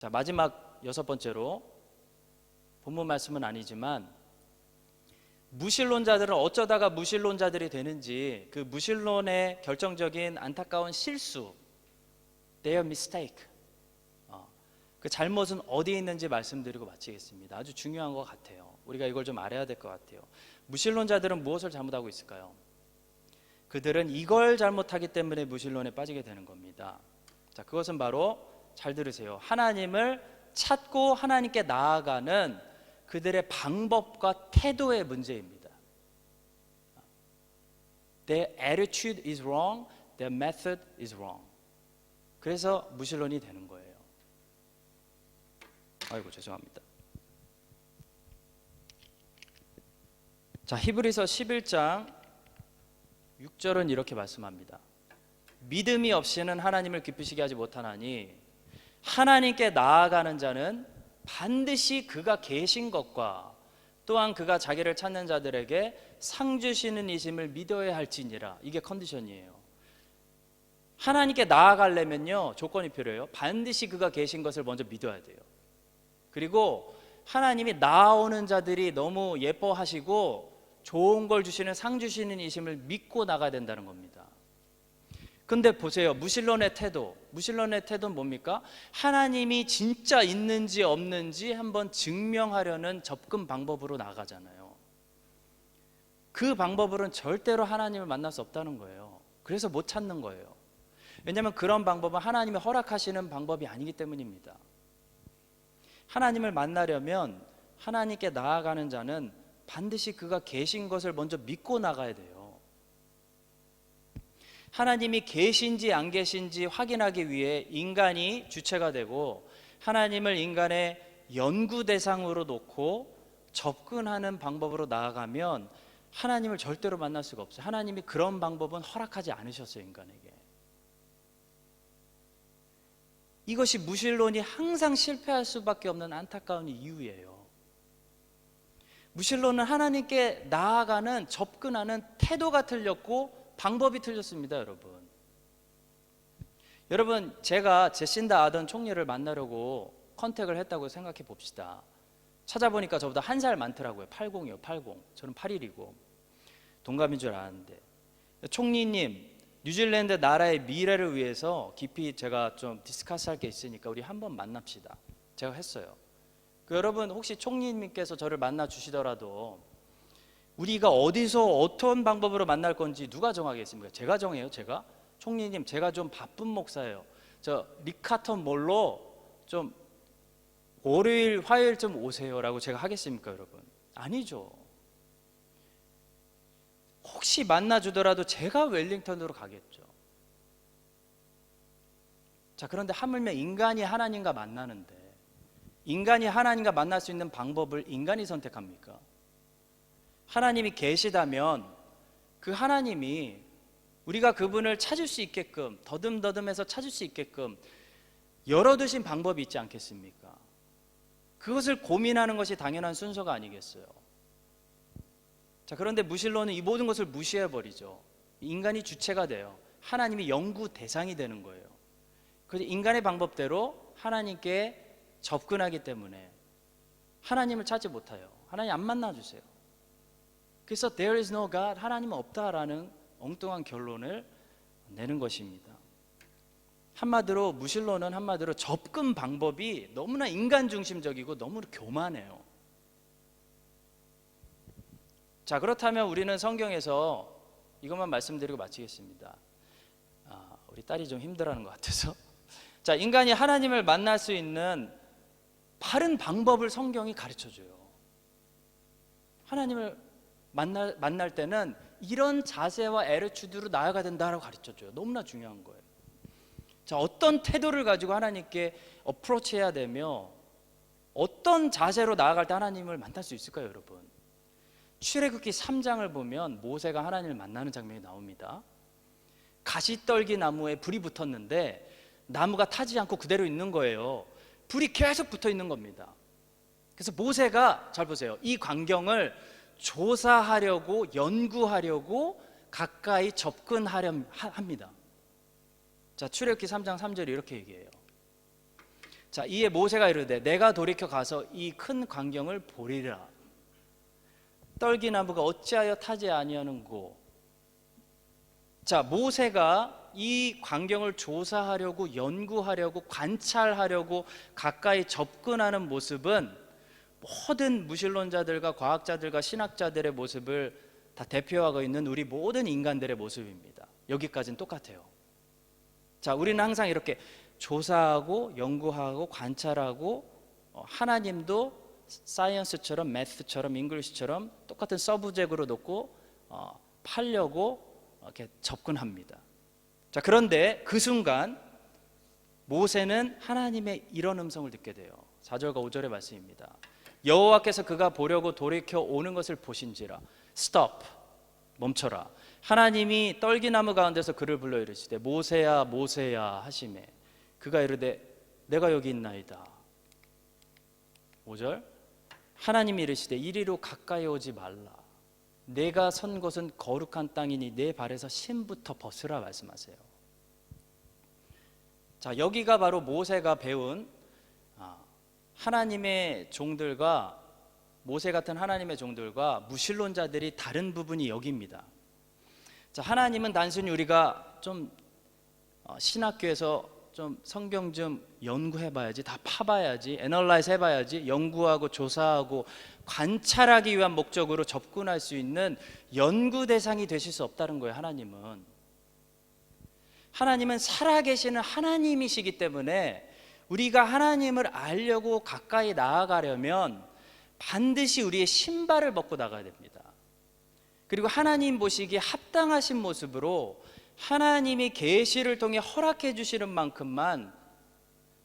자, 마지막 여섯 번째로 본문 말씀은 아니지만 무신론자들은 어쩌다가 무신론자들이 되는지 그 무신론의 결정적인 안타까운 실수 their mistake 어, 그 잘못은 어디에 있는지 말씀드리고 마치겠습니다. 아주 중요한 것 같아요. 우리가 이걸 좀 알아야 될 것 같아요. 무신론자들은 무엇을 잘못하고 있을까요? 그들은 이걸 잘못하기 때문에 무신론에 빠지게 되는 겁니다. 자, 그것은 바로 잘 들으세요. 하나님을 찾고 하나님께 나아가는 그들의 방법과 태도의 문제입니다. Their attitude is wrong, their method is wrong. 그래서 무신론이 되는 거예요. 아이고 죄송합니다. 자, 히브리서 11장 6절은 이렇게 말씀합니다. 믿음이 없이는 하나님을 기쁘시게 하지 못하나니 하나님께 나아가는 자는 반드시 그가 계신 것과 또한 그가 자기를 찾는 자들에게 상 주시는 이심을 믿어야 할지니라. 이게 컨디션이에요. 하나님께 나아가려면요. 조건이 필요해요. 반드시 그가 계신 것을 먼저 믿어야 돼요. 그리고 하나님이 나오는 자들이 너무 예뻐하시고 좋은 걸 주시는 상 주시는 이심을 믿고 나가야 된다는 겁니다. 근데 보세요. 무신론의 태도. 무신론의 태도는 뭡니까? 하나님이 진짜 있는지 없는지 한번 증명하려는 접근 방법으로 나가잖아요. 그 방법으로는 절대로 하나님을 만날 수 없다는 거예요. 그래서 못 찾는 거예요. 왜냐하면 그런 방법은 하나님이 허락하시는 방법이 아니기 때문입니다. 하나님을 만나려면 하나님께 나아가는 자는 반드시 그가 계신 것을 먼저 믿고 나가야 돼요. 하나님이 계신지 안 계신지 확인하기 위해 인간이 주체가 되고 하나님을 인간의 연구 대상으로 놓고 접근하는 방법으로 나아가면 하나님을 절대로 만날 수가 없어요. 하나님이 그런 방법은 허락하지 않으셨어요, 인간에게. 이것이 무신론이 항상 실패할 수밖에 없는 안타까운 이유예요. 무신론은 하나님께 나아가는 접근하는 태도가 틀렸고 방법이 틀렸습니다, 여러분. 여러분, 제가 제신다 아던 총리를 만나려고 컨택을 했다고 생각해 봅시다. 찾아보니까 저보다 한 살 많더라고요. 80이요, 80. 저는 8일이고. 동갑인 줄 알았는데. 총리님, 뉴질랜드 나라의 미래를 위해서 깊이 제가 좀 디스커스 할 게 있으니까 우리 한번 만납시다. 제가 했어요. 그 여러분 혹시 총리님께서 저를 만나 주시더라도 우리가 어디서 어떤 방법으로 만날 건지 누가 정하겠습니까? 제가 정해요, 제가. 총리님, 제가 좀 바쁜 목사예요. 저 리카턴 몰로 좀 월요일, 화요일쯤 오세요라고 제가 하겠습니까, 여러분? 아니죠. 혹시 만나 주더라도 제가 웰링턴으로 가겠죠. 자, 그런데 하물며 인간이 하나님과 만나는데 인간이 하나님과 만날 수 있는 방법을 인간이 선택합니까? 하나님이 계시다면 그 하나님이 우리가 그분을 찾을 수 있게끔 더듬더듬해서 찾을 수 있게끔 열어두신 방법이 있지 않겠습니까? 그것을 고민하는 것이 당연한 순서가 아니겠어요. 자, 그런데 무신론은 이 모든 것을 무시해 버리죠. 인간이 주체가 돼요. 하나님이 연구 대상이 되는 거예요. 그래서 인간의 방법대로 하나님께 접근하기 때문에 하나님을 찾지 못해요. 하나님 안 만나 주세요. 그래서 there is no God 하나님은 없다라는 엉뚱한 결론을 내는 것입니다. 한마디로 무신론은 한마디로 접근 방법이 너무나 인간 중심적이고 너무 교만해요. 자 그렇다면 우리는 성경에서 이것만 말씀드리고 마치겠습니다. 아, 우리 딸이 좀 힘들어하는 것 같아서 자 인간이 하나님을 만날 수 있는 바른 방법을 성경이 가르쳐줘요. 하나님을 만날, 만날 때는 이런 자세와 에르추드로 나아가야 된다라고 가르쳐줘요. 너무나 중요한 거예요. 자, 어떤 태도를 가지고 하나님께 어프로치 해야 되며 어떤 자세로 나아갈 때 하나님을 만날 수 있을까요, 여러분? 출애굽기 3장을 보면 모세가 하나님을 만나는 장면이 나옵니다. 가시떨기 나무에 불이 붙었는데 나무가 타지 않고 그대로 있는 거예요. 불이 계속 붙어 있는 겁니다. 그래서 모세가 잘 보세요. 이 광경을 조사하려고 연구하려고 가까이 접근하려 합니다. 자, 출애굽기 3장 3절이 이렇게 얘기해요. 자, 이에 모세가 이르되 내가 돌이켜 가서 이 큰 광경을 보리라. 떨기나무가 어찌하여 타지 아니하는고. 자, 모세가 이 광경을 조사하려고 연구하려고 관찰하려고 가까이 접근하는 모습은 모든 무신론자들과 과학자들과 신학자들의 모습을 다 대표하고 있는 우리 모든 인간들의 모습입니다. 여기까지는 똑같아요. 자, 우리는 항상 이렇게 조사하고 연구하고 관찰하고 어, 하나님도 사이언스처럼 매스처럼 잉글리시처럼 똑같은 서브젝으로 놓고 어, 팔려고 이렇게 접근합니다. 자, 그런데 그 순간 모세는 하나님의 이런 음성을 듣게 돼요. 4절과 5절의 말씀입니다. 여호와께서 그가 보려고 돌이켜 오는 것을 보신지라. Stop. 멈춰라. 하나님이 떨기나무 가운데서 그를 불러 이르시되 모세야 모세야 하심에 그가 이르되 내가 여기 있나이다. 5절. 하나님이 이르시되 이리로 가까이 오지 말라. 내가 선 곳은 거룩한 땅이니 내 발에서 신부터 벗으라 말씀하세요. 자 여기가 바로 모세가 배운 아, 하나님의 종들과 모세 같은 하나님의 종들과 무신론자들이 다른 부분이 여기입니다. 자, 하나님은 단순히 우리가 좀 어, 신학교에서 좀 성경 좀 연구해봐야지, 다 파봐야지, 애널라이즈 해봐야지, 연구하고 조사하고 관찰하기 위한 목적으로 접근할 수 있는 연구 대상이 되실 수 없다는 거예요. 하나님은 하나님은 살아계시는 하나님이시기 때문에 우리가 하나님을 알려고 가까이 나아가려면 반드시 우리의 신발을 벗고 나가야 됩니다. 그리고 하나님 보시기에 합당하신 모습으로 하나님이 계시를 통해 허락해 주시는 만큼만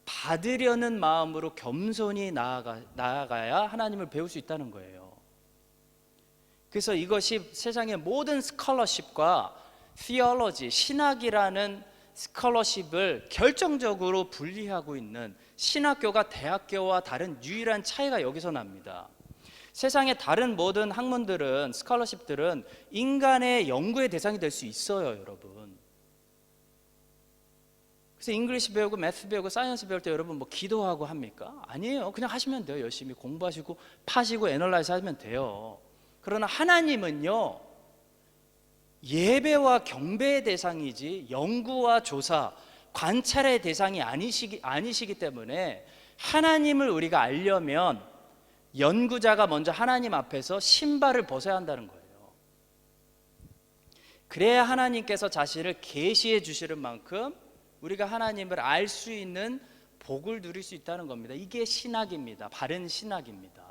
받으려는 마음으로 겸손히 나아가, 나아가야 하나님을 배울 수 있다는 거예요. 그래서 이것이 세상의 모든 스컬러십과 theology, 신학이라는 스컬러십을 결정적으로 분리하고 있는 신학교가 대학교와 다른 유일한 차이가 여기서 납니다. 세상의 다른 모든 학문들은 스컬러십들은 인간의 연구의 대상이 될 수 있어요, 여러분. 그래서 잉글리시 배우고 매스 배우고 사이언스 배울 때 여러분 뭐 기도하고 합니까? 아니에요. 그냥 하시면 돼요. 열심히 공부하시고 파시고 애널라이즈 하면 돼요. 그러나 하나님은요. 예배와 경배의 대상이지 연구와 조사, 관찰의 대상이 아니시기, 아니시기 때문에 하나님을 우리가 알려면 연구자가 먼저 하나님 앞에서 신발을 벗어야 한다는 거예요. 그래야 하나님께서 자신을 계시해 주시는 만큼 우리가 하나님을 알 수 있는 복을 누릴 수 있다는 겁니다. 이게 신학입니다. 바른 신학입니다.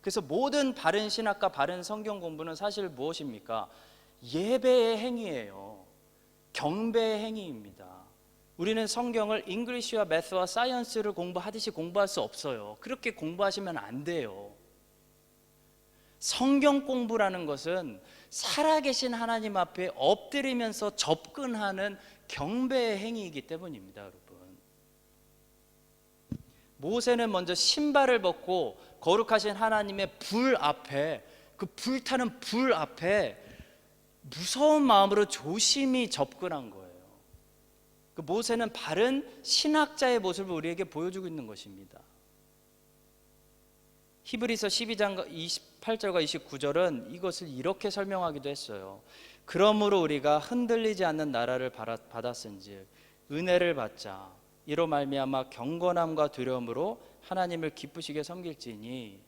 그래서 모든 바른 신학과 바른 성경 공부는 사실 무엇입니까? 예배의 행위예요. 경배의 행위입니다. 우리는 성경을 잉글리시와 매스와 사이언스를 공부하듯이 공부할 수 없어요. 그렇게 공부하시면 안 돼요. 성경 공부라는 것은 살아계신 하나님 앞에 엎드리면서 접근하는 경배의 행위이기 때문입니다, 여러분. 모세는 먼저 신발을 벗고 거룩하신 하나님의 불 앞에 그 불타는 불 앞에 무서운 마음으로 조심히 접근한 거예요. 그 모세는 바른 신학자의 모습을 우리에게 보여주고 있는 것입니다. 히브리서 12장 28절과 29절은 이것을 이렇게 설명하기도 했어요. 그러므로 우리가 흔들리지 않는 나라를 받았은지 은혜를 받자 이로 말미암아 경건함과 두려움으로 하나님을 기쁘시게 섬길지니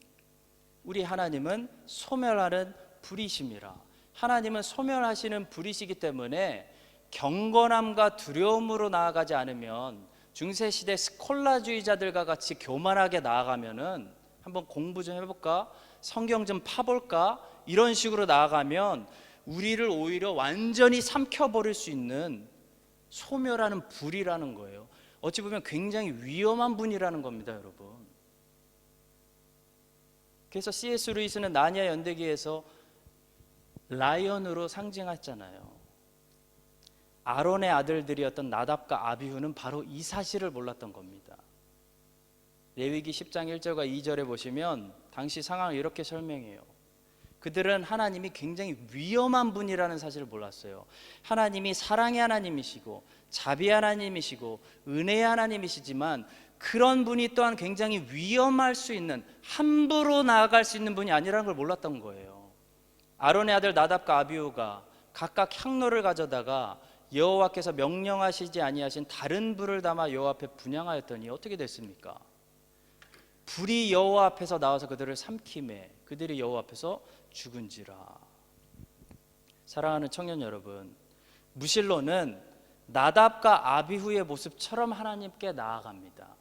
우리 하나님은 소멸하는 불이심이라. 하나님은 소멸하시는 불이시기 때문에 경건함과 두려움으로 나아가지 않으면 중세 시대 스콜라주의자들과 같이 교만하게 나아가면은 한번 공부 좀 해볼까? 성경 좀 파볼까? 이런 식으로 나아가면 우리를 오히려 완전히 삼켜버릴 수 있는 소멸하는 불이라는 거예요. 어찌 보면 굉장히 위험한 분이라는 겁니다, 여러분. 그래서 C.S. 루이스는 나니아 연대기에서 라이언으로 상징했잖아요. 아론의 아들들이었던 나답과 아비후는 바로 이 사실을 몰랐던 겁니다. 레위기 10장 1절과 2절에 보시면 당시 상황을 이렇게 설명해요. 그들은 하나님이 굉장히 위험한 분이라는 사실을 몰랐어요. 하나님이 사랑의 하나님이시고 자비 하나님이시고 은혜의 하나님이시지만 그런 분이 또한 굉장히 위험할 수 있는 함부로 나아갈 수 있는 분이 아니라는 걸 몰랐던 거예요. 아론의 아들 나답과 아비우가 각각 향로를 가져다가 여호와께서 명령하시지 아니하신 다른 불을 담아 여호와 앞에 분양하였더니 어떻게 됐습니까? 불이 여호와 앞에서 나와서 그들을 삼킴에 그들이 여호와 앞에서 죽은지라. 사랑하는 청년 여러분, 무실로는 나답과 아비후의 모습처럼 하나님께 나아갑니다.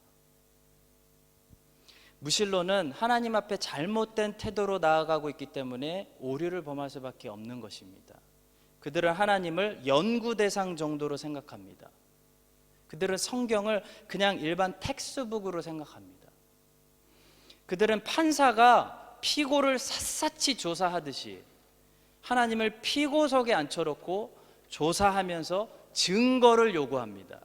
무실로는 하나님 앞에 잘못된 태도로 나아가고 있기 때문에 오류를 범할 수밖에 없는 것입니다. 그들은 하나님을 연구 대상 정도로 생각합니다. 그들은 성경을 그냥 일반 텍스북으로 생각합니다. 그들은 판사가 피고를 샅샅이 조사하듯이 하나님을 피고석에 앉혀놓고 조사하면서 증거를 요구합니다.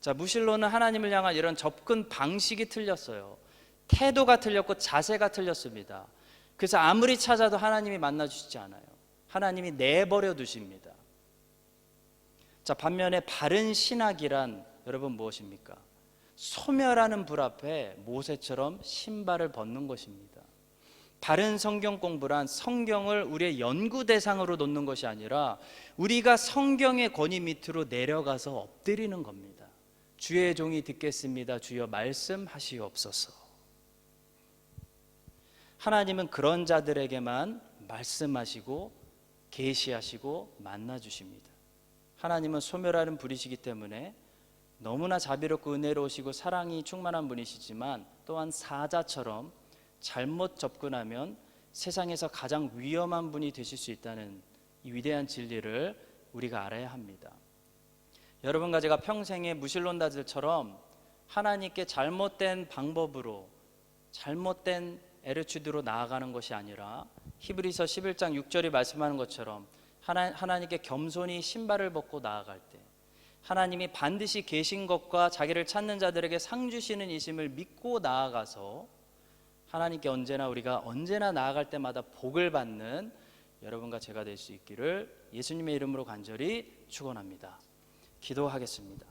자, 무실로는 하나님을 향한 이런 접근 방식이 틀렸어요. 태도가 틀렸고 자세가 틀렸습니다. 그래서 아무리 찾아도 하나님이 만나 주시지 않아요. 하나님이 내버려 두십니다. 자, 반면에 바른 신학이란 여러분 무엇입니까? 소멸하는 불 앞에 모세처럼 신발을 벗는 것입니다. 바른 성경 공부란 성경을 우리의 연구 대상으로 놓는 것이 아니라 우리가 성경의 권위 밑으로 내려가서 엎드리는 겁니다. 주의 종이 듣겠습니다. 주여 말씀하시옵소서. 하나님은 그런 자들에게만 말씀하시고 계시하시고 만나 주십니다. 하나님은 소멸하는 분이시기 때문에 너무나 자비롭고 은혜로우시고 사랑이 충만한 분이시지만 또한 사자처럼 잘못 접근하면 세상에서 가장 위험한 분이 되실 수 있다는 이 위대한 진리를 우리가 알아야 합니다. 여러분과 제가 평생의 무신론자들처럼 하나님께 잘못된 방법으로 잘못된 에르추드로 나아가는 것이 아니라 히브리서 11장 6절이 말씀하는 것처럼 하나, 하나님께 겸손히 신발을 벗고 나아갈 때 하나님이 반드시 계신 것과 자기를 찾는 자들에게 상 주시는 이심을 믿고 나아가서 하나님께 언제나 우리가 언제나 나아갈 때마다 복을 받는 여러분과 제가 될 수 있기를 예수님의 이름으로 간절히 축원합니다. 기도하겠습니다.